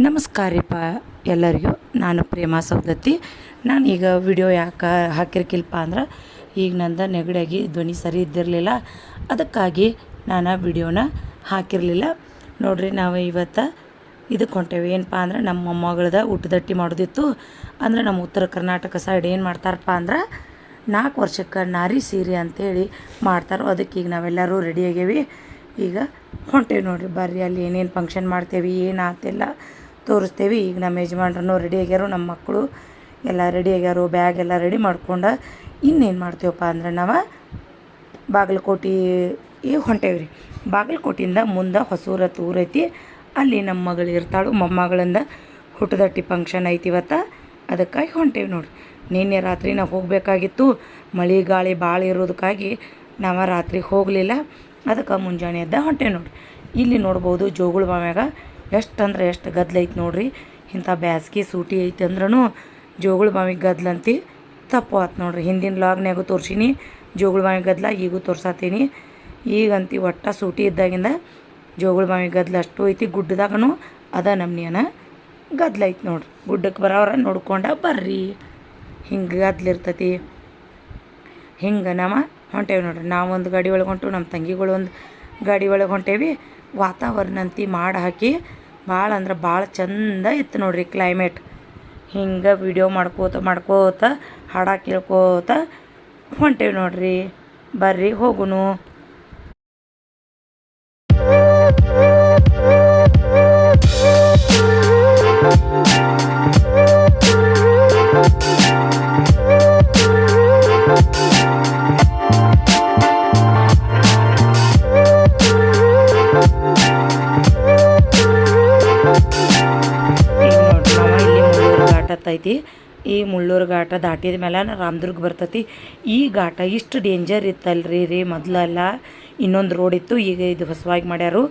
ನಮಸ್ಕಾರಪ್ಪ ಎಲ್ಲರಿಗೂ. ನಾನು ಪ್ರೇಮಾ ಸೌದತ್ತಿ ನಾನು ಈಗ ವಿಡಿಯೋ ಯಾಕೆ ಹಾಕಿರ್ಕಿಲ್ಪ ಅಂದ್ರೆ, ಈಗ ನಂದು ನೆಗಡಿಯಾಗಿ ಧ್ವನಿ ಸರಿ ಇದ್ದಿರಲಿಲ್ಲ. ಅದಕ್ಕಾಗಿ ನಾನು ವಿಡಿಯೋನ ಹಾಕಿರಲಿಲ್ಲ. ನೋಡ್ರಿ ನಾವು ಇವತ್ತು ಇದಕ್ಕೆ ಹೊಂಟೇವಿ. ಏನಪ್ಪ ಅಂದ್ರೆ ನಮ್ಮ ಮೊಮ್ಮಗಳದ ಊಟದಟ್ಟಿ ಮಾಡೋದಿತ್ತು. ಅಂದ್ರೆ ನಮ್ಮ ಉತ್ತರ ಕರ್ನಾಟಕ ಸೈಡ್ ಏನು ಮಾಡ್ತಾರಪ್ಪ ಅಂದ್ರೆ ನಾಲ್ಕು ವರ್ಷಕ್ಕೆ ನಾರಿ ಸೀರೆ ಅಂತೇಳಿ ಮಾಡ್ತಾರೋ. ಅದಕ್ಕೆ ಈಗ ನಾವೆಲ್ಲರೂ ರೆಡಿ ಈಗ ಹೊಂಟೇವಿ ನೋಡಿರಿ. ಬರ್ರಿ ಅಲ್ಲಿ ಏನೇನು ಫಂಕ್ಷನ್ ಮಾಡ್ತೇವೆ ಏನು ಆತೆಲ್ಲ ತೋರಿಸ್ತೇವಿ. ಈಗ ನಮ್ಮ ಯಜಮಾನ್ರೂ ರೆಡಿ ಆಗ್ಯಾರು, ನಮ್ಮ ಮಕ್ಕಳು ಎಲ್ಲ ರೆಡಿ ಆಗ್ಯಾರು ಬ್ಯಾಗ್ ಎಲ್ಲ ರೆಡಿ ಮಾಡ್ಕೊಂಡು ಇನ್ನೇನು ಮಾಡ್ತೇವಪ್ಪ ಅಂದ್ರೆ ನಾವು ಬಾಗಲಕೋಟೆಗೆ ಹೊಂಟೇವಿ ರೀ. ಬಾಗಲಕೋಟೆಯಿಂದ ಮುಂದೆ ಹೊಸೂರ ತೂರ ಐತಿ. ಅಲ್ಲಿ ನಮ್ಮ ಮಗಳು ಇರ್ತಾಳು, ಮೊಮ್ಮಗಳಿಂದ ಹುಟ್ಟದಟ್ಟಿ ಫಂಕ್ಷನ್ ಐತಿ ಇವತ್ತು. ಅದಕ್ಕಾಗಿ ಹೊಂಟೇವಿ ನೋಡ್ರಿ. ನಿನ್ನೆ ರಾತ್ರಿ ನಾವು ಹೋಗಬೇಕಾಗಿತ್ತು. ಮಳೆ ಗಾಳಿ ಭಾಳ ಇರೋದಕ್ಕಾಗಿ ನಾವು ರಾತ್ರಿ ಹೋಗಲಿಲ್ಲ. ಅದಕ್ಕೆ ಮುಂಜಾನೆ ಎದ್ದ ಹೊಂಟೇವಿ ನೋಡಿ ಇಲ್ಲಿ ನೋಡ್ಬೋದು ಜೋಗುಳ ಬಾವ್ಯಾಗ ಎಷ್ಟು ಅಂದ್ರೆ ಎಷ್ಟು ಗದ್ಲ ಐತಿ ನೋಡ್ರಿ. ಇಂಥ ಬ್ಯಾಸ್ಗೆ ಸೂಟಿ ಐತೆ ಅಂದ್ರೂ ಜೋಗಳ ಬಾವಿಗೆ ಗದ್ಲಂತಿ ತಪ್ಪು ಆತು ನೋಡ್ರಿ. ಹಿಂದಿನ ಲಾಗ್ನ್ಯಾಗೂ ತೋರ್ಸೀನಿ, ಜೋಗಳ ಬಾವಿ ಗದ್ಲ ಈಗೂ ತೋರ್ಸತ್ತೀನಿ ಈಗಂತಿ ಒಟ್ಟ ಸೂಟಿ ಇದ್ದಾಗಿಂದ ಜೋಗಳ ಬಾವಿ ಗದ್ಲ ಅಷ್ಟು ಐತಿ, ಗುಡ್ಡದಾಗನು ಅದ ನಮ್ನಿಯನ ಗದ್ಲ ಐತಿ ನೋಡ್ರಿ. ಗುಡ್ಡಕ್ಕೆ ಬರೋರ ನೋಡ್ಕೊಂಡ ಬರ್ರಿ. ಹಿಂಗೆ ಗದ್ಲ ಇರ್ತೈತಿ. ಹಿಂಗೆ ನಮ್ಮ ಹೊಂಟೇವಿ ನೋಡ್ರಿ. ನಾವು ಒಂದು ಗಾಡಿ ಒಳಗೆ ಹೊಂಟು ನಮ್ಮ ತಂಗಿಗಳು ಒಂದು ಗಾಡಿ ಒಳಗೆ ಹೊಂಟೇವಿ. ವಾತಾವರಣ ಅಂತಿ ಮಾಡಿ ಹಾಕಿ ಭಾಳ ಅಂದ್ರೆ ಭಾಳ ಚಂದ ಇತ್ತು ನೋಡ್ರಿ ಕ್ಲೈಮೇಟ್ ಹಿಂಗೆ ವಿಡಿಯೋ ಮಾಡ್ಕೋತ ಮಾಡ್ಕೋತ ಹಾಡ ಕೇಳ್ಕೋತ ಹೊಂಟೇವಿ ನೋಡ್ರಿ. ಬರ್ರಿ ಹೋಗುನು. ಹತ್ತೈತಿ ಈ ಮುಳ್ಳೂರು ಘಾಟ ದಾಟಿದ ಮೇಲೆ ರಾಮದುರ್ಗ ಬರ್ತೈತಿ. ಈ ಘಾಟ ಇಷ್ಟು ಡೇಂಜರ್ ಇತ್ತಲ್ರಿ ರೀ ಮೊದಲೆಲ್ಲ. ಇನ್ನೊಂದು ರೋಡ್ ಇತ್ತು, ಈಗ ಇದು ಹೊಸವಾಗಿ ಮಾಡ್ಯಾರು.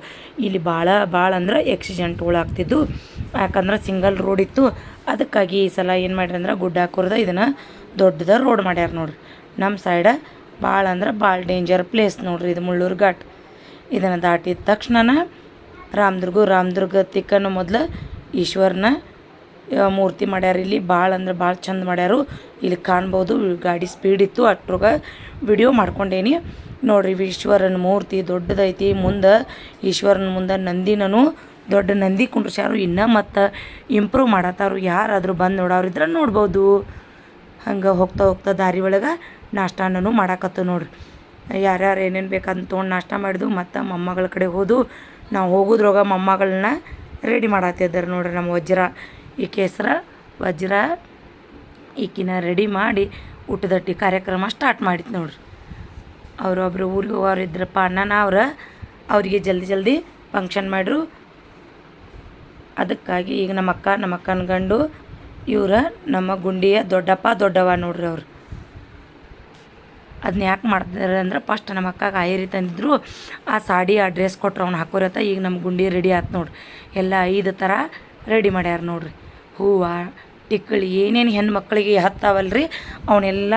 ಇಲ್ಲಿ ಭಾಳ ಭಾಳ ಅಂದ್ರೆ ಆಕ್ಸಿಡೆಂಟ್ಗಳು ಆಗ್ತಿದ್ದು ಯಾಕಂದ್ರೆ ಸಿಂಗಲ್ ರೋಡ್ ಇತ್ತು. ಅದಕ್ಕಾಗಿ ಈ ಸಲ ಏನು ಮಾಡ್ಯಾರ ಅಂದ್ರೆ ಗುಡ್ಡ ಹಾಕೋರ್ದ ಇದನ್ನು ದೊಡ್ಡದ ರೋಡ್ ಮಾಡ್ಯಾರ ನೋಡ್ರಿ. ನಮ್ಮ ಸೈಡ ಭಾಳ ಅಂದ್ರೆ ಭಾಳ ಡೇಂಜರ್ ಪ್ಲೇಸ್ ನೋಡ್ರಿ ಇದು ಮುಳ್ಳೂರು ಘಾಟ್. ಇದನ್ನು ದಾಟಿದ ತಕ್ಷಣ ರಾಮದುರ್ಗ ರಾಮದುರ್ಗ ತಿಕ್ಕನ್ನು ಮೊದಲು ಈಶ್ವರನ ಮೂರ್ತಿ ಮಾಡ್ಯಾರ ಇಲ್ಲಿ. ಭಾಳ ಅಂದ್ರೆ ಭಾಳ ಚಂದ ಮಾಡ್ಯಾರು. ಇಲ್ಲಿ ಕಾಣ್ಬೋದು. ಗಾಡಿ ಸ್ಪೀಡ್ ಇತ್ತು. ಅಟ್ರಗ ವಿಡಿಯೋ ಮಾಡ್ಕೊಂಡೇನಿ. ನೋಡ್ರಿ ಈಶ್ವರನ ಮೂರ್ತಿ ದೊಡ್ಡದೈತಿ. ಮುಂದೆ ಈಶ್ವರನ ಮುಂದೆ ನಂದಿನೂ ದೊಡ್ಡ ನಂದಿ ಕುಂಡ್ರಸ್ಯಾರು. ಇನ್ನೂ ಮತ್ತು ಇಂಪ್ರೂವ್ ಮಾಡತ್ತಾರು. ಯಾರಾದರೂ ಬಂದು ನೋಡೋರಿದ್ರೆ ನೋಡ್ಬೋದು. ಹಂಗೆ ಹೋಗ್ತಾ ಹೋಗ್ತಾ ದಾರಿ ಒಳಗೆ ನಾಷ್ಟಾನೂ ಮಾಡಾಕತ್ತು ನೋಡ್ರಿ. ಯಾರ್ಯಾರು ಏನೇನು ಬೇಕಂತ ತೊಗೊಂಡು ನಾಷ್ಟ ಮಾಡಿದ್ವು. ಮತ್ತು ಮೊಮ್ಮಗಳ ಕಡೆ ಹೋದು. ನಾವು ಹೋಗೋದ್ರೊಳಗೆ ಮೊಮ್ಮಗಳನ್ನ ರೆಡಿ ಮಾಡತ್ತಿದ್ದಾರೆ ನೋಡ್ರಿ ನಮ್ಮ ವಜ್ರ. ಈಕೆ ಕೇಸರ ವಜ್ರ ಈಕಿನ ರೆಡಿ ಮಾಡಿ ಊಟದಟ್ಟಿ ಕಾರ್ಯಕ್ರಮ ಸ್ಟಾರ್ಟ್ ಮಾಡಿತ್ತು ನೋಡ್ರಿ. ಅವರೊಬ್ರು ಊರಿಗೆ ಹೋಗೋರು ಇದ್ರಪ್ಪ ಅಣ್ಣನ ಅವ್ರ, ಅವರಿಗೆ ಜಲ್ದಿ ಜಲ್ದಿ ಫಂಕ್ಷನ್ ಮಾಡ್ರು. ಅದಕ್ಕಾಗಿ ಈಗ ನಮ್ಮ ಅಕ್ಕ, ನಮ್ಮ ಅಕ್ಕನ ಗಂಡು, ಇವರ ನಮ್ಮ ಗುಂಡಿಯ ದೊಡ್ಡಪ್ಪ ದೊಡ್ಡವ ನೋಡ್ರಿ ಅವ್ರು. ಅದನ್ನ ಯಾಕೆ ಮಾಡ್ತಾರೆ ಅಂದ್ರೆ ಫಸ್ಟ್ ನಮ್ಮ ಅಕ್ಕಗೆ ಆಯರಿ ತಂದಿದ್ರು, ಆ ಸಾಡಿ, ಆ ಡ್ರೆಸ್ ಕೊಟ್ರು ಅವ್ನು ಹಾಕೋರತ್ತ, ಈಗ ನಮ್ಮ ಗುಂಡಿ ರೆಡಿ ಆಯ್ತು ನೋಡ್ರಿ. ಎಲ್ಲ ಐದು ಥರ ರೆಡಿ ಮಾಡ್ಯಾರ ನೋಡ್ರಿ. ಹೂವು ಟಿಕ್ಕಳಿ ಏನೇನು ಹೆಣ್ಣು ಮಕ್ಕಳಿಗೆ ಹತ್ತಾವಲ್ರಿ ಅವನ್ನೆಲ್ಲ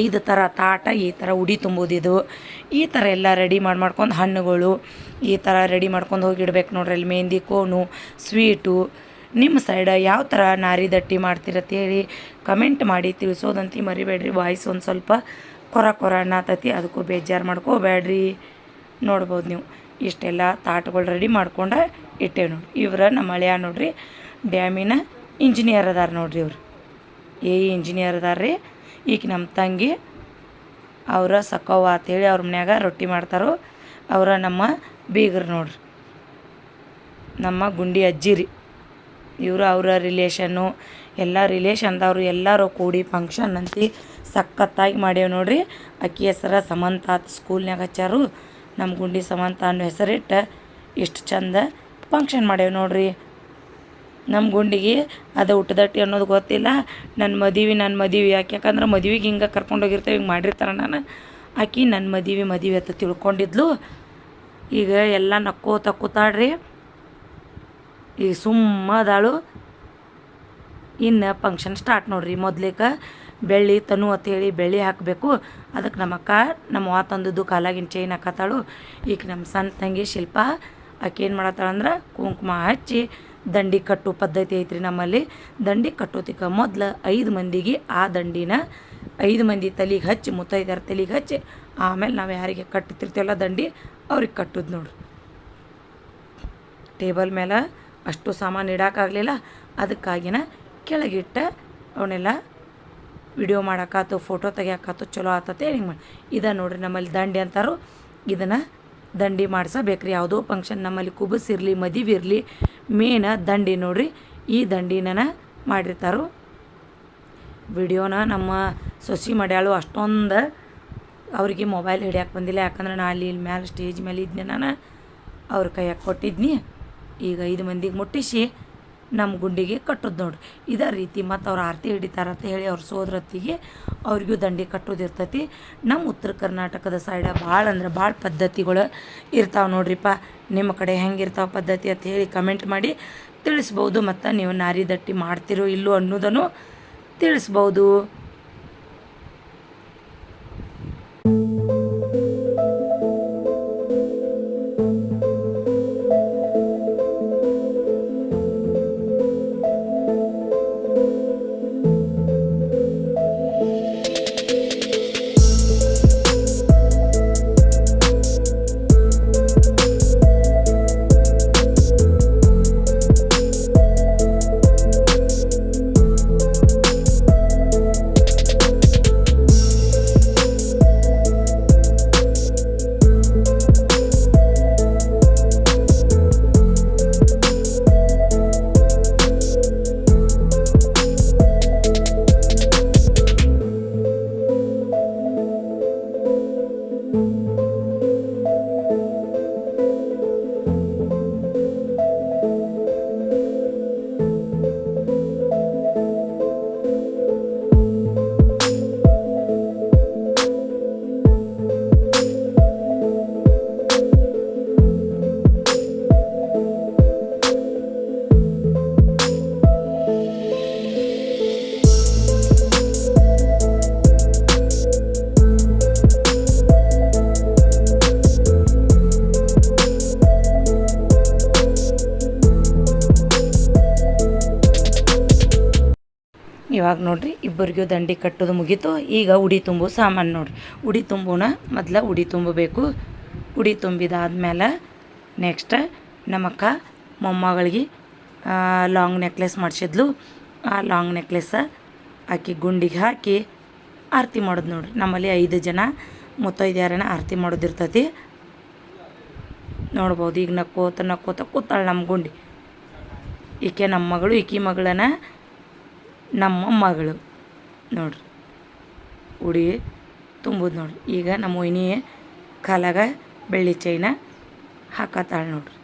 ಐದು ಥರ ತಾಟ, ಈ ಥರ ಉಡಿ ತುಂಬೋದಿದು. ಈ ಥರ ಎಲ್ಲ ರೆಡಿ ಮಾಡಿ ಮಾಡ್ಕೊಂಡು ಹಣ್ಣುಗಳು, ಈ ಥರ ರೆಡಿ ಮಾಡ್ಕೊಂಡು ಹೋಗಿಡ್ಬೇಕು ನೋಡ್ರಿ ಅಲ್ಲಿ ಮೆಹಂದಿ ಕೋನು, ಸ್ವೀಟು. ನಿಮ್ಮ ಸೈಡ ಯಾವ ಥರ ನಾರಿ ದಟ್ಟಿ ಮಾಡ್ತೀರತ್ತ ಹೇಳಿ ಕಮೆಂಟ್ ಮಾಡಿ ತಿಳಿಸೋದಂತಿ ಮರಿಬೇಡ್ರಿ. ವಾಯ್ಸ್ ಒಂದು ಸ್ವಲ್ಪ ಕೊರ ಕೊರ ಅನ್ನತತಿ ಅದಕ್ಕೂ ಬೇಜಾರು ಮಾಡ್ಕೋಬೇಡ್ರಿ. ನೋಡ್ಬೋದು ನೀವು. ಇಷ್ಟೆಲ್ಲ ತಾಟಗಳು ರೆಡಿ ಮಾಡ್ಕೊಂಡು ಇಟ್ಟೇವೆ ನೋಡಿ ಇವ್ರ ನಮ್ಮ ಮಳೆಯ ನೋಡ್ರಿ, ಡ್ಯಾಮಿನ ಇಂಜಿನಿಯರ್ ಅದಾರ ನೋಡ್ರಿ ಇವ್ರು ಏ ಇಂಜಿನಿಯರ್ ಅದಾರ ರೀ ಈಗ ನಮ್ಮ ತಂಗಿ ಅವರ ಸಕ್ಕವ್ವ ಅಂತೇಳಿ ಅವ್ರ ಮನ್ಯಾಗ ರೊಟ್ಟಿ ಮಾಡ್ತಾರೋ ಅವರ ನಮ್ಮ ಬೀಗರು ನೋಡ್ರಿ. ನಮ್ಮ ಗುಂಡಿ ಅಜ್ಜಿ ರೀ. ಇವರು ಅವರ ರಿಲೇಷನ್ನು ಎಲ್ಲ ರಿಲೇಷನ್ದವರು ಎಲ್ಲರೂ ಕೂಡಿ ಫಂಕ್ಷನ್ ಅಂತಿ ಸಖತ್ತಾಗಿ ಮಾಡ್ಯವ ನೋಡ್ರಿ. ಅಕ್ಕಿ ಹೆಸರ ಸಮಂತ ಅಂತ ಸ್ಕೂಲ್ನ್ಯಾಗ ಹಚ್ಚಾರು. ನಮ್ಮ ಗುಂಡಿ ಸಮಂತ ಅನ್ನೋ ಹೆಸರಿಟ್ಟು ಇಷ್ಟು ಚಂದ ಫಂಕ್ಷನ್ ಮಾಡ್ಯವ ನೋಡ್ರಿ. ನಮ್ಮ ಗುಂಡಿಗೆ ಅದು ಊಟದಟ್ಟಿ ಅನ್ನೋದು ಗೊತ್ತಿಲ್ಲ. ನನ್ನ ಮದುವೆ ನನ್ನ ಮದುವೆ. ಯಾಕೆ? ಯಾಕಂದ್ರೆ ಮದುವೆಗೆ ಹಿಂಗೆ ಕರ್ಕೊಂಡೋಗಿರ್ತೇವೆ ಹಿಂಗೆ ಮಾಡಿರ್ತಾರೆ ನಾನು. ಆಕಿ ನನ್ನ ಮದುವೆ ಮದುವೆ ಅಂತ ತಿಳ್ಕೊಂಡಿದ್ಲು. ಈಗ ಎಲ್ಲ ನಕ್ಕೋ ತಕ್ಕೋತಾಳ್ರಿ ಈಗ ಸುಮ್ಮ ಅದಾಳು. ಇನ್ನು ಫಂಕ್ಷನ್ ಸ್ಟಾರ್ಟ್ ನೋಡ್ರಿ ಮೊದ್ಲಿಕ್ಕೆ ಬೆಳ್ಳಿ, ತನು ಅಂತೇಳಿ ಬೆಳ್ಳಿ ಹಾಕಬೇಕು. ಅದಕ್ಕೆ ನಮ್ಮ ಅಕ್ಕ, ನಮ್ಮ ಅವ್ವ ತಂದದ್ದು ಕಾಲಾಗಿನ ಚೈನ್ ಹಾಕತ್ತಾಳು. ಈಗ ನಮ್ಮ ಸಣ್ಣ ತಂಗಿ ಶಿಲ್ಪ ಆಕೆ ಏನು ಮಾಡತ್ತಾಳಂದ್ರೆ ಕುಂಕುಮ ಹಚ್ಚಿ ದಂಡಿ ಕಟ್ಟು ಪದ್ಧತಿ ಐತ್ರಿ ನಮ್ಮಲ್ಲಿ. ದಂಡಿ ಕಟ್ಟೋತಿಕ ಮೊದ್ಲು ಐದು ಮಂದಿಗೆ ಆ ದಂಡಿನ ಐದು ಮಂದಿ ತಲೆಗೆ ಹಚ್ಚಿ ಮುತ್ತೈದಾರ ತಲೆಗೆ ಹಚ್ಚಿ, ಆಮೇಲೆ ನಾವು ಯಾರಿಗೆ ಕಟ್ಟುತ್ತಿರ್ತೀವಲ್ಲ ದಂಡಿ, ಅವ್ರಿಗೆ ಕಟ್ಟೋದು ನೋಡ್ರಿ. ಟೇಬಲ್ ಮೇಲೆ ಅಷ್ಟು ಸಾಮಾನು ಇಡೋಕ್ಕಾಗಲಿಲ್ಲ ಅದಕ್ಕಾಗಿನ ಕೆಳಗಿಟ್ಟ ಅವನ್ನೆಲ್ಲ ವಿಡಿಯೋ ಮಾಡೋಕ್ಕಾತು ಫೋಟೋ ತೆಗಿಯೋಕ್ಕಾತು ಚಲೋ ಆತತೆ ಹಿಂಗೆ ಮಾಡಿ ಇದ ನೋಡ್ರಿ ನಮ್ಮಲ್ಲಿ ದಂಡಿ ಅಂತಾರೋ. ಇದನ್ನು ದಂಡಿ ಮಾಡಿಸಬೇಕ್ರಿ. ಯಾವುದೋ ಫಂಕ್ಷನ್ ನಮ್ಮಲ್ಲಿ ಕುಬಸ್ ಇರಲಿ, ಮದುವೆ ಇರಲಿ ಮೇನ ದಂಡಿ ನೋಡ್ರಿ. ಈ ದಂಡಿನ ಮಾಡಿರ್ತಾರೋ. ವಿಡಿಯೋನ ನಮ್ಮ ಸೊಸಿ ಮಡ್ಯಾಳು ಅಷ್ಟೊಂದು ಅವರಿಗೆ ಮೊಬೈಲ್ ಹಿಡಿಯಕ್ಕೆ ಬಂದಿಲ್ಲ. ಯಾಕಂದ್ರೆ ನಾ ಅಲ್ಲಿ ಇಲ್ಲಿ ಮ್ಯಾಲೆ ಸ್ಟೇಜ್ ಮೇಲೆ ಇದ್ನಿ ನಾನು ಅವ್ರ ಕೈಯಾಗ ಕೊಟ್ಟಿದ್ನಿ. ಈಗ ಐದು ಮಂದಿಗೆ ಮುಟ್ಟಿಸಿ. ನಮ್ಮ ಗುಂಡಿಗೆ ಕಟ್ಟೋದು ನೋಡ್ರಿ. ಇದೇ ರೀತಿ ಮತ್ತು ಅವ್ರು ಆರತಿ ಹಿಡಿತಾರಂತ ಹೇಳಿ ಅವ್ರ ಸೋದರತ್ತಿಗೆ ಅವ್ರಿಗೂ ದಂಡಿ ಕಟ್ಟೋದು ಇರ್ತೈತಿ. ನಮ್ಮ ಉತ್ತರ ಕರ್ನಾಟಕದ ಸೈಡ ಭಾಳ ಅಂದ್ರೆ ಭಾಳ ಪದ್ಧತಿಗಳು ಇರ್ತಾವೆ ನೋಡ್ರಿಪ್ಪ ನಿಮ್ಮ ಕಡೆ ಹೆಂಗಿರ್ತಾವೆ ಪದ್ಧತಿ ಅಂತ ಹೇಳಿ ಕಮೆಂಟ್ ಮಾಡಿ ತಿಳಿಸ್ಬೋದು ಮತ್ತು ನೀವು ನಾರಿ ದಟ್ಟಿ ಮಾಡ್ತಿರೋ ಇಲ್ಲೋ ಅನ್ನೋದನ್ನು ತಿಳಿಸ್ಬೋದು. ಇವಾಗ ನೋಡ್ರಿ, ಇಬ್ಬರಿಗೂ ದಂಡಿ ಕಟ್ಟೋದು ಮುಗೀತು. ಈಗ ಉಡಿ ತುಂಬು ಸಾಮಾನು ನೋಡ್ರಿ. ಉಡಿ ತುಂಬುನ ಮೊದ್ಲು ಉಡಿ ತುಂಬಬೇಕು. ಉಡಿ ತುಂಬಿದಾದ್ಮೇಲೆ ನೆಕ್ಸ್ಟ್ ನಮ್ಮಕ್ಕ, ಮೊಮ್ಮಗಳಿಗೆ ಲಾಂಗ್ ನೆಕ್ಲೆಸ್ ಮಾಡಿಸಿದ್ಲು. ಆ ಲಾಂಗ್ ನೆಕ್ಲೆಸ್ ಆಕಿ ಗುಂಡಿಗೆ ಹಾಕಿ ಆರತಿ ಮಾಡೋದು ನೋಡ್ರಿ. ನಮ್ಮಲ್ಲಿ ಐದು ಜನ ಮುತ್ತೈದ್ಯಾರನ ಆರತಿ ಮಾಡೋದಿರ್ತೈತಿ ನೋಡ್ಬೋದು, ಈಗ ನಕ್ಕೋತ ನಕ್ಕೋತ ಕೂತಾಳೆ ನಮ್ಮ ಗುಂಡಿ. ಈಕೆ ನಮ್ಮ ಮಗಳು, ಈಕಿ ಮಗಳನ್ನ ನಮ್ಮ ಮಗಳು. ನೋಡ್ರಿ. ಉಡಿ ತುಂಬುದು ನೋಡ್ರಿ. ಈಗ ನಮ್ಮ ಮೊಯ್ನಿ ಕಾಲಾಗ ಬೆಳ್ಳಿ ಚೈನ ಹಾಕತ್ತಾಳೆ ನೋಡ್ರಿ.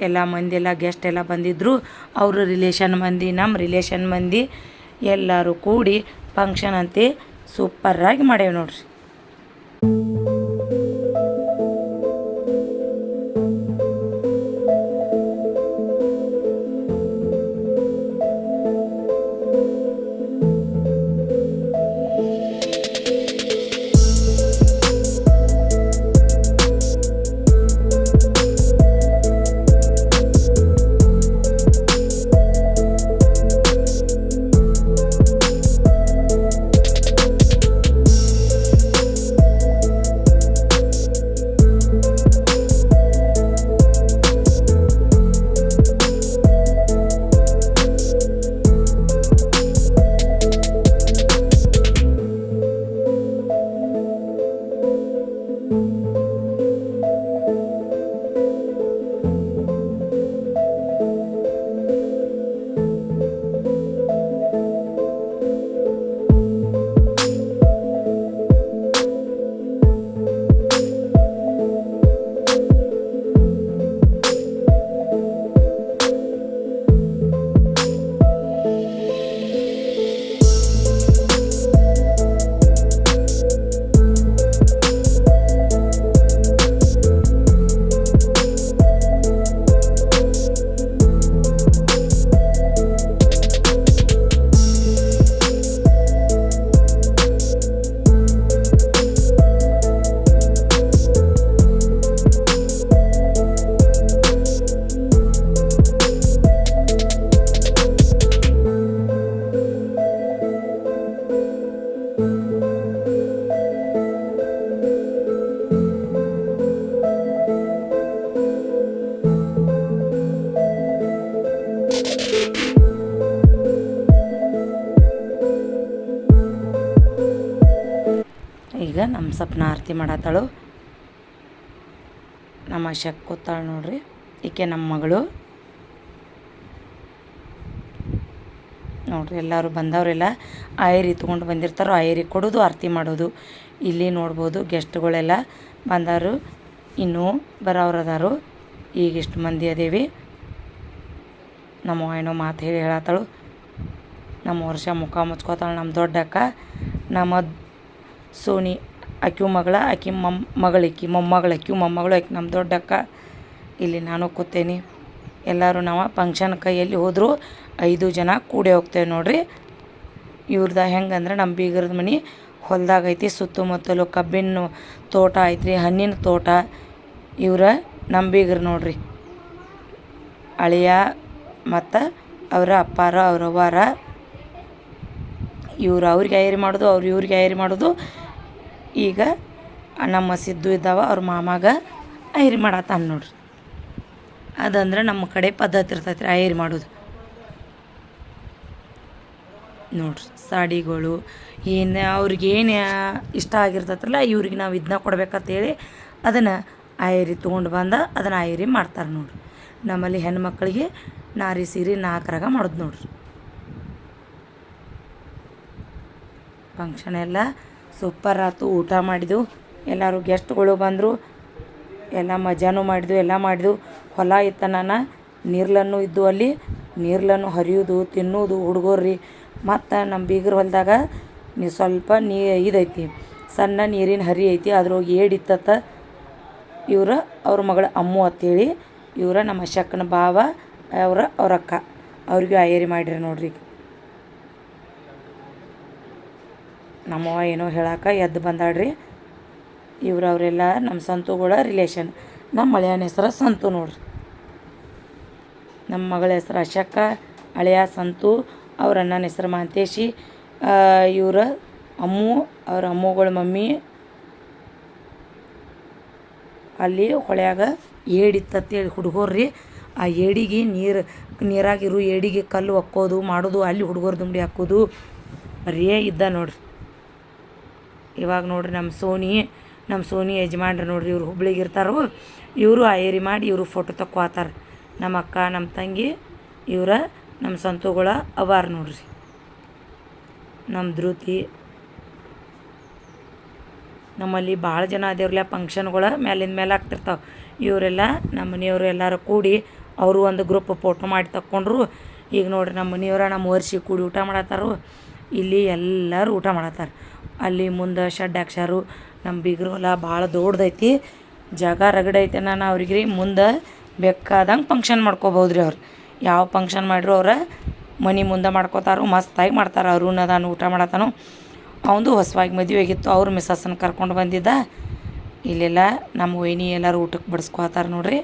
ಎಲ್ಲ ಮಂದಿ, ಎಲ್ಲ ಗೆಸ್ಟ್ ಎಲ್ಲ ಬಂದಿದ್ದರು ಅವ್ರ ರಿಲೇಷನ್ ಮಂದಿ ನಮ್ಮ ರಿಲೇಷನ್ ಮಂದಿ ಎಲ್ಲರೂ ಕೂಡಿ ಫಂಕ್ಷನ್ ಅಂತೆ ಸೂಪರಾಗಿ ಮಾಡೇವೆ ನೋಡ್ರಿ. ಸಪ್ನ ಆರತಿ ಮಾಡತ್ತಾಳು ನಮ್ಮ ಶಕ್ ಕೂತಾಳು ನೋಡ್ರಿ, ಈಕೆ ನಮ್ಮ ಮಗಳು. ನೋಡ್ರಿ, ಎಲ್ಲರೂ ಬಂದವರೆಲ್ಲ ಐರಿ ತೊಗೊಂಡು ಬಂದಿರ್ತಾರೋ ಐರಿ ಕೊಡೋದು, ಆರತಿ ಮಾಡೋದು. ಇಲ್ಲಿ ನೋಡ್ಬೋದು ಗೆಸ್ಟ್ಗಳೆಲ್ಲ ಬಂದಾರು, ಇನ್ನೂ ಬರೋರದಾರು ಈಗ ಇಷ್ಟು ಮಂದಿ ಅದೇವಿ. ನಮ್ಮ ಏನೋ ಮಾತು ಹೇಳಿ ಹೇಳತ್ತಾಳು ನಮ್ಮ ವರ್ಷ ಮುಖ ಮುಚ್ಕೋತಾಳೆ ನಮ್ಮ ದೊಡ್ಡಕ್ಕ. ನಮ್ಮ ಸೋನಿ ಅಕ್ಯೂ ಮಗಳ, ಆಕಿ ಮಮ್ ಮಗಳಿಕಿ ಮೊಮ್ಮಗಳು ಅಕ್ಯೂ ಮೊಮ್ಮಗಳು, ಆಕಿ ನಮ್ಮ ದೊಡ್ಡಕ್ಕ. ಇಲ್ಲಿ ನಾನು ಕೂತೇನಿ. ಎಲ್ಲರೂ ನಾವು ಫಂಕ್ಷನ್ ಎಲ್ಲಿ ಹೋದರೂ ಐದು ಜನ ಕೂಡಿ ಹೋಗ್ತೇವೆ ನೋಡ್ರಿ. ಇವ್ರದ ಹೆಂಗಂದ್ರೆ ನಮ್ಮ ಬೀಗರದ ಮನೆ ಹೊಲ್ದಾಗ ಐತಿ, ಸುತ್ತಮುತ್ತಲು ಕಬ್ಬಿನ ತೋಟ ಐತ್ರಿ, ಹಣ್ಣಿನ ತೋಟ. ಇವರ ನಮ್ಮ ಬೀಗರು ನೋಡ್ರಿ. ಅಳಿಯ ಮತ್ತು ಅವರ ಅಪ್ಪಾರ ಅವರವ್ವಾರ ಇವ್ರು ಅವ್ರಿಗೆ ಐರಿ ಮಾಡೋದು, ಅವ್ರು ಇವ್ರಿಗೆ ಐರಿ ಮಾಡೋದು. ಈಗ ನಮ್ಮ ಸಿದ್ದು ಇದ್ದಾವ, ಅವ್ರ ಮಾಮಾಗ ಐರಿ ಮಾಡತ್ತಾನ ನೋಡ್ರಿ. ಅದಂದ್ರೆ ನಮ್ಮ ಕಡೆ ಪದ್ಧತಿ ಇರ್ತೈತೆ ರೀ ಐರಿ ಮಾಡೋದು. ನೋಡ್ರಿ, ಸಾಡಿಗಳು, ಏನು ಅವ್ರಿಗೆ ಏನು ಇಷ್ಟ ಆಗಿರ್ತೈತಲ್ಲ ಇವ್ರಿಗೆ ನಾವು ಇದನ್ನ ಕೊಡ್ಬೇಕಂತೇಳಿ ಅದನ್ನು ಐರಿ ತೊಗೊಂಡು ಬಂದ ಅದನ್ನು ಐರಿ ಮಾಡ್ತಾರೆ ನೋಡ್ರಿ. ನಮ್ಮಲ್ಲಿ ಹೆಣ್ಮಕ್ಳಿಗೆ ನಾರಿ ಸೀರೆ ನಾಲ್ಕರಾಗ ಮಾಡೋದು ನೋಡ್ರಿ. ಫಂಕ್ಷನ್ ಎಲ್ಲ ಸೂಪರ್ ಆಯ್ತು ಊಟ ಮಾಡಿದ್ದು ಎಲ್ಲರೂ ಗೆಸ್ಟ್ಗಳು ಬಂದರು. ಎಲ್ಲ ಮಜಾನು ಮಾಡಿದ್ವು ಎಲ್ಲ ಮಾಡಿದ್ವು ಹೊಲ ಇತ್ತ ನಾನು ನೀರ್ಲನ್ನು ಇದ್ದು ಅಲ್ಲಿ. ನೀರ್ಲನ್ನು ಹರಿಯೋದು, ತಿನ್ನೋದು ಹುಡುಗರ್ರಿ ಮತ್ತು ನಮ್ಮ ಬೀಗರ ಹೊಲದಾಗ ನೀ ಸ್ವಲ್ಪ ನೀ ಇದೈತಿ. ಸಣ್ಣ ನೀರಿನ ಹರಿ ಐತಿ, ಅದ್ರೊಳಗೆ ಏಡಿತ್ತ ಇವರ ಅವ್ರ ಮಗಳ ಅಮ್ಮು ಅಂತೇಳಿ, ಇವರ ನಮ್ಮ ಶಕ್ನ ಭಾವ, ಅವರ ಅವ್ರ ಅಕ್ಕ ಅವ್ರಿಗೂ ಆಯರಿ ಮಾಡಿರಿ ನೋಡ್ರಿ. ನಮ್ಮವ್ವ ಏನೋ ಹೇಳಾಕ ಎದ್ದು ಬಂದಾಳ್ರಿ. ಇವ್ರು ನಮ್ಮ ಸಂತುಗಳ ರಿಲೇಷನ್ ನಮ್ಮ ಮಳೆಯನ ಹೆಸರು ಸಂತು ನೋಡ್ರಿ. ನಮ್ಮ ಮಗಳ ಹೆಸರು ಅಶಕ್ಕ ಹಳೆಯ ಸಂತು, ಅವ್ರ ಅಣ್ಣನ ಹೆಸರು ಮಾಂತೇಶಿ ಇವರ ಅಮ್ಮು, ಅವ್ರ ಅಮ್ಮುಗಳ ಮಮ್ಮಿ. ಅಲ್ಲಿ ಹೊಳ್ಯಾಗ ಏಡಿತ್ತಂತೇಳಿ ಹುಡುಗರ್ರಿ. ಆ ಏಡಿಗೆ ನೀರು, ನೀರಾಗಿರು ಏಡಿಗೆ ಕಲ್ಲು ಹಾಕೋದು ಮಾಡೋದು, ಅಲ್ಲಿ ಹುಡುಗರು ದುಂಬಿ ಹಾಕೋದು ಬರೀ ಇದ್ದ ನೋಡ್ರಿ. ಇವಾಗ ನೋಡ್ರಿ ನಮ್ಮ ಸೋನಿ ನಮ್ಮ ಸೋನಿ ಯಜಮಾನ್ರಿ ನೋಡ್ರಿ ಇವ್ರು ಹುಬ್ಳಿಗೆ ಇರ್ತಾರೋ. ಇವರು ಐರಿ ಮಾಡಿ ಇವರು ಫೋಟೋ ತಕ್ಕೋತಾರೆ ನಮ್ಮ ಅಕ್ಕ, ನಮ್ಮ ತಂಗಿ, ಇವರ, ನಮ್ಮ ಸಂತುಗಳ ಅವಾರ ನೋಡ್ರಿ. ನಮ್ಮ ಧೃತಿ ನಮ್ಮಲ್ಲಿ ಭಾಳ ಜನ ಅದೇವ್ರಲ್ಲ ಫಂಕ್ಷನ್ಗಳ ಮೇಲಿಂದ ಮೇಲೆ ಆಗ್ತಿರ್ತಾವೆ. ಇವರೆಲ್ಲ ನಮ್ಮ ಮನೆಯವರು ಎಲ್ಲರೂ ಕೂಡಿ ಅವರು ಒಂದು ಗ್ರೂಪ್ ಫೋಟೋ ಮಾಡಿ ತಕ್ಕೊಂಡ್ರು. ಈಗ ನೋಡ್ರಿ ನಮ್ಮ ಮನೆಯವರ ನಮ್ಮ ವರ್ಷಿ ಕೂಡಿ ಊಟ ಮಾಡತ್ತಾರು. ಇಲ್ಲಿ ಎಲ್ಲರೂ ಊಟ ಮಾಡತ್ತಾರ. ಅಲ್ಲಿ ಮುಂದೆ ಶೆಡ್ ಹಾಕ್ಸ್ಯಾರು ನಮ್ಮ ಬಿಗ್ರ ಹೊಲ ಭಾಳ ದೊಡ್ಡದೈತಿ. ಜಾಗ ರಗಡೈತೆ ನಾನು ಅವ್ರಿಗೆ ರೀ ಮುಂದೆ ಬೇಕಾದಂಗೆ ಫಂಕ್ಷನ್ ಮಾಡ್ಕೋಬೋದು ರೀ ಅವ್ರು. ಯಾವ ಫಂಕ್ಷನ್ ಮಾಡ್ರು ಅವ್ರ ಮನೆ ಮುಂದೆ ಮಾಡ್ಕೋತಾರೋ, ಮಸ್ತಾಗಿ ಮಾಡ್ತಾರೆ. ಅರುಣ್ ಅದಾನು, ಊಟ ಮಾಡತ್ತಾನು. ಅವಂದು ಹೊಸವಾಗಿ ಮದುವೆ ಆಗಿತ್ತು, ಅವ್ರ ಮಿಸ್ಸಸ್ಸನ್ನ ಕರ್ಕೊಂಡು ಬಂದಿದ್ದ. ಇಲ್ಲೆಲ್ಲ ನಮ್ಮ ವೈನಿ ಎಲ್ಲರೂ ಊಟಕ್ಕೆ ಬಡಿಸ್ಕೊತಾರೆ ನೋಡ್ರಿ.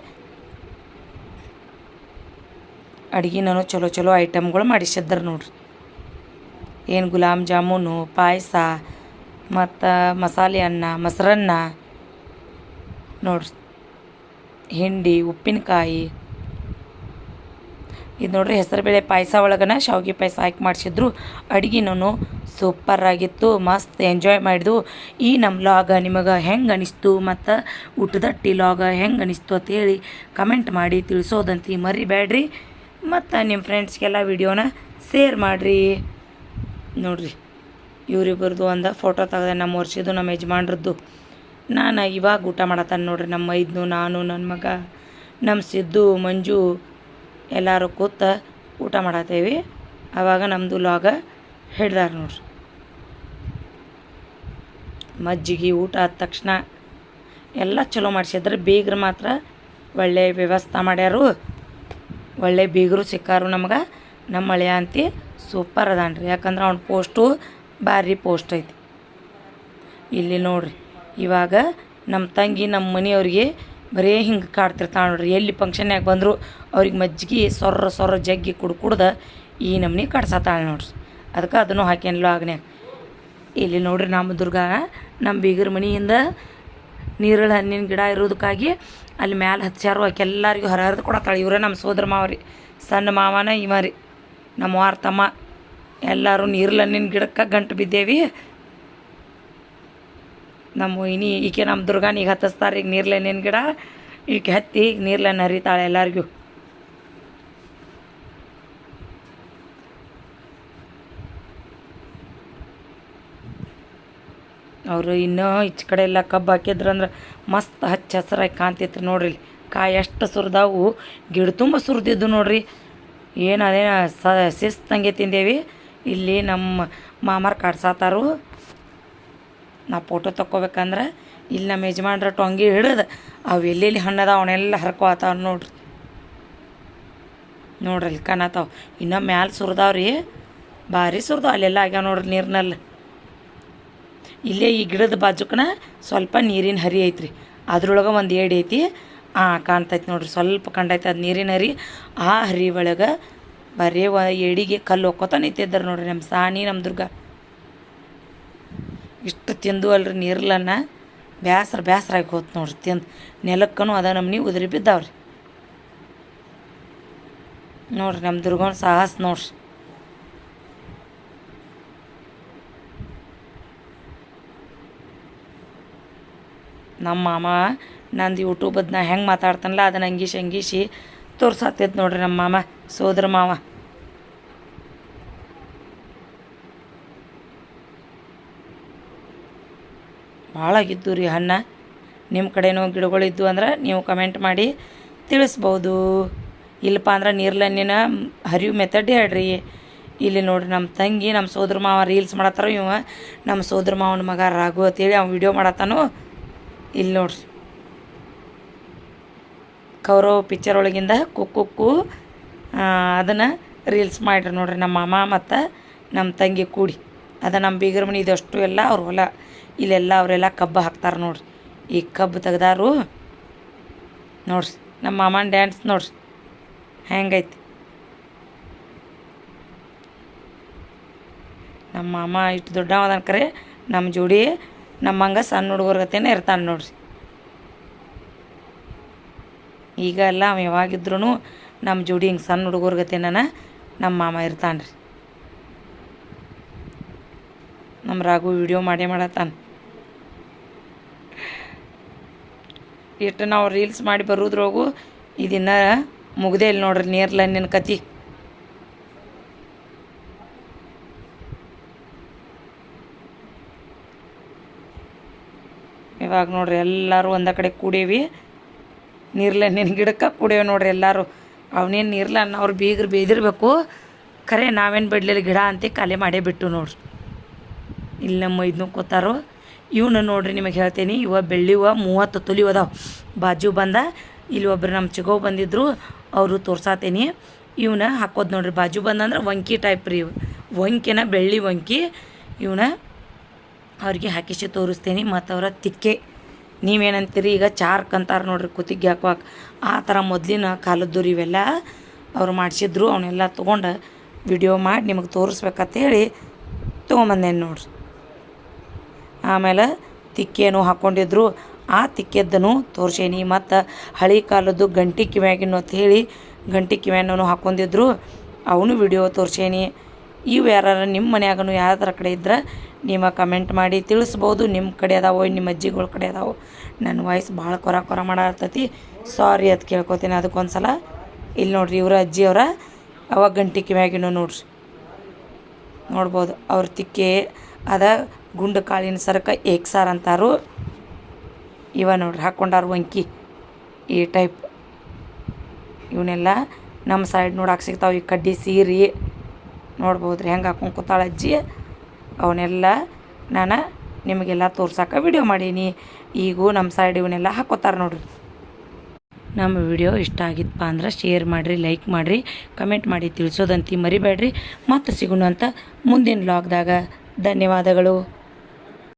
ನಾನು ಚಲೋ ಚಲೋ ಐಟಮ್ಗಳು ಮಾಡಿಸಿದ್ದಾರೆ ನೋಡ್ರಿ. ಏನು ಗುಲಾಬ್ ಜಾಮೂನು, ಪಾಯಸ, ಮತ್ತು ಮಸಾಲೆ ಅನ್ನ, ಮೊಸರನ್ನ ನೋಡ್ರಿ. ಹಿಂಡಿ, ಉಪ್ಪಿನಕಾಯಿ. ಇದು ನೋಡ್ರಿ ಹೆಸರುಬೇಳೆ ಪಾಯಸ ಒಳಗನ ಶಾವಿಗೆ ಪಾಯಸ ಹಾಕಿ ಮಾಡಿಸಿದ್ರು. ಅಡುಗೆನೂ ಸೂಪರಾಗಿತ್ತು ಮಸ್ತ್ ಎಂಜಾಯ್ ಮಾಡಿದ್ವು. ಈ ನಮ್ಮ ಲಾಗ ನಿಮಗೆ ಹೆಂಗೆ ಅನಿಸ್ತು ಮತ್ತು ಊಟದಟ್ಟಿ ಲಾಗ ಹೆಂಗೆ ಅನಿಸ್ತು ಅಂತೇಳಿ ಕಮೆಂಟ್ ಮಾಡಿ ತಿಳಿಸೋದಂತ ಮರಿಬೇಡ್ರಿ ಮತ್ತು ನಿಮ್ಮ ಫ್ರೆಂಡ್ಸ್ಗೆಲ್ಲ ವಿಡಿಯೋನ ಶೇರ್ ಮಾಡಿರಿ. ನೋಡ್ರಿ ಇವರಿಬ್ಬರದು ಒಂದು ಫೋಟೋ ತೆಗೆದ ನಮ್ಮ ವರ್ಷದ್ದು ನಮ್ಮ ಯಜಮಾನ್ರದ್ದು. ನಾನು ಇವಾಗ ಊಟ ಮಾಡತ್ತಾನೆ ನೋಡ್ರಿ, ನಮ್ಮ ಮೈದ್ನು ನಾನು ನನ್ನ ಮಗ ನಮ್ಮ ಸಿದ್ದು, ಮಂಜು, ಎಲ್ಲರೂ ಕೂತ ಊಟ ಮಾಡತ್ತೇವಿ ಆವಾಗ ನಮ್ಮದು ಲಾಗ ಹಿಡ್ದಾರ ನೋಡ್ರಿ. ಮಜ್ಜಿಗೆ, ಊಟ ಆದ ತಕ್ಷಣ ಎಲ್ಲ ಚಲೋ ಮಾಡಿಸಿದ್ರೆ, ಬೀಗ್ರು ಮಾತ್ರ ಒಳ್ಳೆ ವ್ಯವಸ್ಥೆ ಮಾಡ್ಯಾರು. ಒಳ್ಳೆ ಬೀಗರು ಸಿಕ್ಕಾರು ನಮ್ಗೆ, ನಮ್ಮ ಮಳೆಯ ಅಂತಿ ಸೂಪರ್ ಅದಾನ್ರಿ. ಯಾಕಂದ್ರೆ ಅವ್ನ ಪೋಸ್ಟು ಭಾರಿ ಪೋಸ್ಟ್ ಐತಿ. ಇಲ್ಲಿ ನೋಡ್ರಿ, ಇವಾಗ ನಮ್ಮ ತಂಗಿ ನಮ್ಮ ಮನೆಯವ್ರಿಗೆ ಬರೀ ಹಿಂಗೆ ಕಾಡ್ತಿರ್ತಾಳೆ ನೋಡ್ರಿ. ಎಲ್ಲಿ ಫಂಕ್ಷನ್ಯಾಗ ಬಂದರೂ ಅವ್ರಿಗೆ ಮಜ್ಜಿಗೆ, ಸೊರ್ರ ಸೊರ್ರ ಜಗ್ಗಿ ಕುಡ್ ಕುಡ್ದು ಈ ನಮ್ಮನೆ ಕಟ್ಸತ್ತಾಳೆ ನೋಡ್ರಿ. ಅದಕ್ಕೆ ಅದನ್ನು ಹಾಕ್ಯನ್ಲೋ ಆಗ್ನ್ಯಾಗ. ಇಲ್ಲಿ ನೋಡ್ರಿ ನಮ್ಮ ದುರ್ಗ ನಮ್ಮ ಬೀಗರ ಮನೆಯಿಂದ ನೀರಳ ಹಣ್ಣಿನ ಗಿಡ ಇರೋದಕ್ಕಾಗಿ ಅಲ್ಲಿ ಮ್ಯಾಲೆ ಹಚ್ಚಾರು ಆಕೆಲ್ಲರಿಗೂ ಹರ ಹರಿದು ಕೊಡತ್ತಾಳೆ. ಇವರೇ ನಮ್ಮ ಸೋದರ ಮಾವರಿ, ಸಣ್ಣ ಮಾವನ ಇವ ರೀ ನಮ್ಮ ವಾರ ತಮ್ಮ ಎಲ್ಲರೂ ನೀರ್ಲನ್ನಿನ ಗಿಡಕ್ಕೆ ಗಂಟು ಬಿದ್ದೇವಿ. ನಮ್ಮ ಇನಿ ಈಕೆ ನಮ್ಮ ದುರ್ಗಾನ ಈಗ ಹತ್ತಿಸ್ತಾರೆ ಈಗ ನೀರ್ಲೆಣ್ಣಿನ ಗಿಡ ಈಗ ಹತ್ತಿ ನೀರ್ಲೆಣ್ಣು ಹರಿತಾಳೆ ಎಲ್ಲರಿಗೂ. ಅವರು ಇನ್ನೂ ಈಚೆ ಕಡೆ ಎಲ್ಲ ಕಬ್ಬು ಹಾಕಿದ್ರಂದ್ರೆ ಮಸ್ತ್ ಹಚ್ಚ ಹಸಿರಾಗಿ ಕಾಣ್ತಿತ್ತು ನೋಡ್ರಿ. ಕಾಯಿ ಎಷ್ಟು ಸುರಿದಾವು. ಗಿಡ ತುಂಬ ಸುರಿದಿದ್ದು ನೋಡ್ರಿ. ಏನು ಅದೇನು ಸ ಶಿಸ್ತಂಗೆ ತಿಂದೇವಿ. ಇಲ್ಲಿ ನಮ್ಮ ಮಾಮಾರು ಕಾಡ್ಸಾತಾರು. ನಾ ಫೋಟೋ ತಕ್ಕೋಬೇಕಂದ್ರೆ ಇಲ್ಲಿ ನಮ್ಮ ಯಜಮಾನ್ರ ಟೊಂಗಿ ಹಿಡಿದು ಅವು ಎಲ್ಲೆಲ್ಲಿ ಹಣ್ಣದ ಅವನ್ನೆಲ್ಲ ಹರ್ಕೋತಾವ ನೋಡ್ರಿ. ನೋಡ್ರಿ ಕಾಣತಾವ. ಇನ್ನೂ ಮ್ಯಾಲೆ ಸುರಿದಾವ್ರಿ. ಭಾರಿ ಸುರಿದಾವ. ಅಲ್ಲೆಲ್ಲ ಆಗ್ಯಾವ ನೋಡ್ರಿ ನೀರಿನಲ್ಲಿ ಇಲ್ಲೇ ಈ ಗಿಡದ ಬಾಜುಕನ ಸ್ವಲ್ಪ ನೀರಿನ ಹರಿ ಐತ್ರಿ. ಅದ್ರೊಳಗೆ ಒಂದು ಏಡಿ ಐತಿ. ಆ, ಕಾಣ್ತೈತಿ ನೋಡ್ರಿ. ಸ್ವಲ್ಪ ಕಂಡೈತಿ ಅದು ನೀರಿನ ಹರಿ. ಆ ಹರಿ ಒಳಗೆ ಬರೀ ವ ಏಡಿಗೆ ಕಲ್ಲು ಒಕ್ಕೋತ ನಿಂತಿದ್ದಾರೆ ನೋಡ್ರಿ ನಮ್ಮ ಸಾಣಿ, ನಮ್ಮ ದುರ್ಗ. ಇಷ್ಟು ತಿಂದು ಅಲ್ರಿ ನೀರ್ಲನ್ನ ಬ್ಯಾಸ್ರ ಆಗಿ ಹೋತ್ ನೋಡ್ರಿ, ತಿಂದು. ನೆಲಕ್ಕನು ಅದ ನಮ್ನಿ ಉದುರಿ ಬಿದ್ದಾವ್ರಿ. ನೋಡ್ರಿ ನಮ್ಮ ದುರ್ಗನ ಸಾಹಸ ನೋಡ್ರಿ. ನಮ್ಮ ಮಾಮ ನಂದು ಯೂಟ್ಯೂಬ್ ನಾ ಹೆಂಗೆ ಮಾತಾಡ್ತಾನಲ್ಲ ಅದನ್ನ ಅಂಗೀಶ್ ಅಂಗೀಶಿ ತೋರ್ಸಾತೈತೆ ನೋಡ್ರಿ ನಮ್ಮ ಮಾಮ. ಸೋದರ ಮಾವ. ಭಾಳ ಆಗಿದ್ದು ರೀ ಹಣ್ಣ ನಿಮ್ಮ ಕಡೆನೂ ಗಿಡಗಳಿದ್ದು ಅಂದ್ರೆ ನೀವು ಕಮೆಂಟ್ ಮಾಡಿ ತಿಳಿಸ್ಬೋದು. ಇಲ್ಲಪ್ಪ ಅಂದ್ರೆ ನೀರ್ಲನ್ನಿನ ಹರಿವು ಮೆಥಡ್ ಹೇಳ್ರಿ. ಇಲ್ಲಿ ನೋಡ್ರಿ ನಮ್ಮ ತಂಗಿ ನಮ್ಮ ಸೋದರ ಮಾವ ರೀಲ್ಸ್ ಮಾಡತ್ತಾರ ಇವ. ನಮ್ಮ ಸೋದರ ಮಾವನ ಮಗ ರಾಘು ಅಂತೇಳಿ ಅವ್ನು ವಿಡಿಯೋ ಮಾಡತ್ತಾನು. ಇಲ್ಲಿ ನೋಡ್ರಿ. ಕೌರವ್ ಪಿಕ್ಚರ್ ಒಳಗಿಂದ ಕುಕ್ಕುಕ್ಕು ಅದನ್ನು ರೀಲ್ಸ್ ಮಾಡ್ರಿ ನೋಡ್ರಿ ನಮ್ಮ ಮಾಮ ಮತ್ತು ನಮ್ಮ ತಂಗಿ ಕೂಡಿ. ಅದ ನಮ್ಮ ಬೀಗರ ಮನೆ ಇದಷ್ಟು ಎಲ್ಲ ಅವ್ರ ಹೊಲ. ಇಲ್ಲೆಲ್ಲ ಅವರೆಲ್ಲ ಕಬ್ಬು ಹಾಕ್ತಾರೆ ನೋಡ್ರಿ. ಈ ಕಬ್ಬು ತೆಗ್ದಾರು ನೋಡ್ರಿ, ನಮ್ಮ ಮಾಮನ ಡ್ಯಾನ್ಸ್ ನೋಡ್ರಿ. ಹೆಂಗೈತಿ? ನಮ್ಮ ಮಾಮ ಇಷ್ಟು ದೊಡ್ಡವದನ್ ಕರೆ ನಮ್ಮ ಜೋಡಿ ನಮ್ಮಂಗೆ ಸಣ್ಣ ಹುಡುಗರ ಗತೆನೇ ಇರ್ತಾನೆ ನೋಡ್ರಿ. ಈಗ ಎಲ್ಲ ಅವ ಯಾವಾಗಿದ್ರು ನಮ್ಮ ಜೋಡಿ ಹಿಂಗೆ ಸಣ್ಣ ಹುಡುಗರ ಗತೆನ ನಮ್ಮ ಮಾಮ ಇರ್ತಾನೆ ರೀ ನಮ್ಮ ರಾಘು ವಿಡಿಯೋ ಮಾಡೇ ಮಾಡತ್ತಾನ. ಇಷ್ಟು ನಾವು ರೀಲ್ಸ್ ಮಾಡಿ ಬರೋದ್ರೊಳಗು ಇದನ್ನ ಮುಗ್ದೇ ಇಲ್ಲ ನೋಡ್ರಿ ನೀರ್ಲನ್ನಿನ ಕತಿ. ಇವಾಗ ನೋಡ್ರಿ ಎಲ್ಲರೂ ಒಂದ ಕಡೆ ಕೂಡೇವಿ. ನೀರ್ಲಣ್ಣಿನ ಗಿಡಕ್ಕೆ ಕೂಡೇವಿ ನೋಡ್ರಿ ಎಲ್ಲರೂ. ಅವನೇನು ಇರಲ್ಲ ಅವ್ರು ಬೀಗರು ಬೇದಿರಬೇಕು. ಖರೆ ನಾವೇನು ಬಿಡ್ಲಿಲ್ಲ ಗಿಡ ಅಂತ ಖಾಲಿ ಮಾಡೇ ಬಿಟ್ಟು ನೋಡ್ರಿ ಇಲ್ಲಿ ನಮ್ಮ ಇದನ್ನು ಕೂತಾರೋ. ಇವನು ನೋಡ್ರಿ ನಿಮಗೆ ಹೇಳ್ತೀನಿ, ಇವ ಬೆಳ್ಳಿ ಹೂವು ಮೂವತ್ತು ತೊಲಿ ಅದಾವ. ಬಾಜು ಬಂದ, ಇಲ್ಲಿ ಒಬ್ರು ನಮ್ಮ ಚಿಗೋ ಬಂದಿದ್ರು, ಅವರು ತೋರ್ಸಾತೀನಿ. ಇವನ ಹಾಕೋದು ನೋಡ್ರಿ, ಬಾಜು ಬಂದಂದ್ರೆ ವಂಕಿ ಟೈಪ್ ರೀ ವಂಕಿನ ಬೆಳ್ಳಿ ವಂಕಿ ಇವನ ಅವ್ರಿಗೆ ಹಾಕಿಸಿ ತೋರಿಸ್ತೀನಿ ಮತ್ತು ಅವರ ತಿಕ್ಕೆ. ನೀವೇನಂತೀರಿ? ಈಗ ಚಾರ್ಕ್ ಅಂತಾರೆ ನೋಡ್ರಿ, ಕುತ್ತಿಗೆ ಹಾಕುವಾಗ. ಆ ಥರ ಮೊದಲಿನ ಕಾಲದ್ದು ಇವೆಲ್ಲ ಅವ್ರು ಮಾಡಿಸಿದ್ರು. ಅವನ್ನೆಲ್ಲ ತೊಗೊಂಡು ವಿಡಿಯೋ ಮಾಡಿ ನಿಮಗೆ ತೋರಿಸ್ಬೇಕಂತೇಳಿ ತೊಗೊಂಬಂದೇನು ನೋಡ್ರಿ. ಆಮೇಲೆ ತಿಕ್ಕೇನು ಹಾಕ್ಕೊಂಡಿದ್ರು ಆ ತಿಕ್ಕೆದ್ದನು ತೋರಿಸೇನಿ. ಮತ್ತು ಹಳೆ ಕಾಲದ್ದು ಗಂಟಿ ಕಿವ್ಯಾಗಿನ ಅಂತ ಹೇಳಿ ಗಂಟಿ ಕಿವ್ಯಾನೂ ಹಾಕ್ಕೊಂಡಿದ್ರು ಅವನು ವಿಡಿಯೋ ತೋರ್ಸೇನಿ. ಇವು ಯಾರು ನಿಮ್ಮ ಮನ್ಯಾಗನು ಯಾವ್ದಾರ ಕಡೆ ಇದ್ರೆ ನಿಮ್ಮ ಕಮೆಂಟ್ ಮಾಡಿ ತಿಳಿಸ್ಬೋದು. ನಿಮ್ಮ ಕಡೆ ಅದಾವೋ ನಿಮ್ಮ ಅಜ್ಜಿಗಳ ಕಡೆ ಅದಾವೋ. ನನ್ನ ವಾಯ್ಸ್ ಭಾಳ ಕೊರ ಕೊರ ಮಾಡತ್ತತಿ ಸಾರಿ ಅದು ಕೇಳ್ಕೊತೀನಿ ಅದಕ್ಕೊಂದ್ಸಲ. ಇಲ್ಲಿ ನೋಡ್ರಿ ಇವರ ಅಜ್ಜಿಯವರ ಅವಾಗ ಗಂಟಿ ಕಿವ್ಯಾಗಿನೂ ನೋಡ್ರಿ. ನೋಡ್ಬೋದು. ಅವ್ರ ತಿಕ್ಕೆ ಅದ ಗುಂಡು ಕಾಳಿನ ಸರಕ ಏಕ್ಸಾರ್ ಅಂತಾರು. ಇವ ನೋಡ್ರಿ ಹಾಕ್ಕೊಂಡಾರು ವಂಕಿ ಈ ಟೈಪ್. ಇವನ್ನೆಲ್ಲ ನಮ್ಮ ಸೈಡ್ ನೋಡಕ್ಕೆ ಸಿಗ್ತಾವೆ ಈ ಕಡ್ಡಿ ಸೀರೆ. ನೋಡ್ಬೋದ್ರಿ. ಹೆಂಗೆ ಹಾಕೊಂಡು ಕೂತಾಳ ಅಜ್ಜಿ? ಅವನ್ನೆಲ್ಲ ನಾನು ನಿಮಗೆಲ್ಲ ತೋರ್ಸಕ್ಕೆ ವಿಡಿಯೋ ಮಾಡೀನಿ. ಈಗೂ ನಮ್ಮ ಸೈಡ್ ಇವನ್ನೆಲ್ಲ ಹಾಕೋತಾರೆ ನೋಡ್ರಿ. ನಮ್ಮ ವಿಡಿಯೋ ಇಷ್ಟ ಆಗಿತ್ತಪ್ಪ ಅಂದ್ರೆ ಶೇರ್ ಮಾಡಿರಿ ಲೈಕ್ ಮಾಡಿರಿ ಕಮೆಂಟ್ ಮಾಡಿ ತಿಳಿಸೋದಂತಿ ಮರಿಬೇಡ್ರಿ. ಮತ್ತು ಸಿಗೋಣ ಅಂತ ಮುಂದಿನ ಲಾಗ್ದಾಗ ಧನ್ಯವಾದಗಳು.